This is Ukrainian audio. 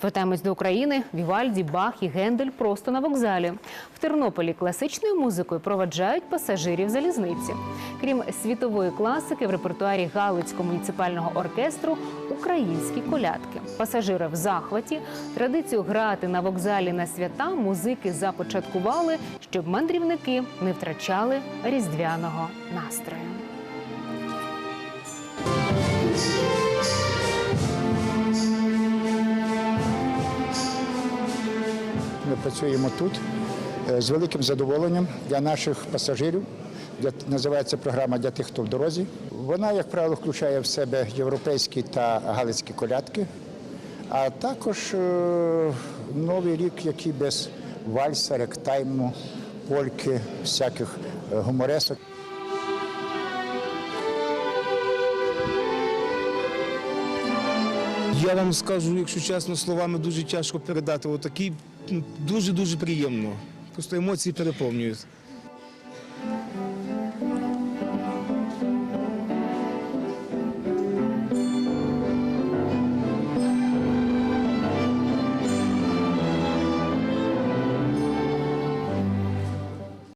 Повертаємось до України. Вівальді, Бах і Гендель просто на вокзалі. В Тернополі класичною музикою проваджають пасажирів залізниці. Крім світової класики, в репертуарі Галицького муніципального оркестру українські колядки. Пасажири в захваті. Традицію грати на вокзалі на свята музики започаткували, щоб мандрівники не втрачали різдвяного настрою. Ми працюємо тут е, з великим задоволенням для наших пасажирів. Для, називається програма для тих, хто в дорозі. Вона, як правило, включає в себе європейські та галицькі колядки, а також е, новий рік, який без вальса, ректайму, польки, всяких е, гуморесок. Я вам скажу, якщо чесно, словами дуже тяжко передати. Отакий дуже дуже приємно. Просто емоції переповнюють.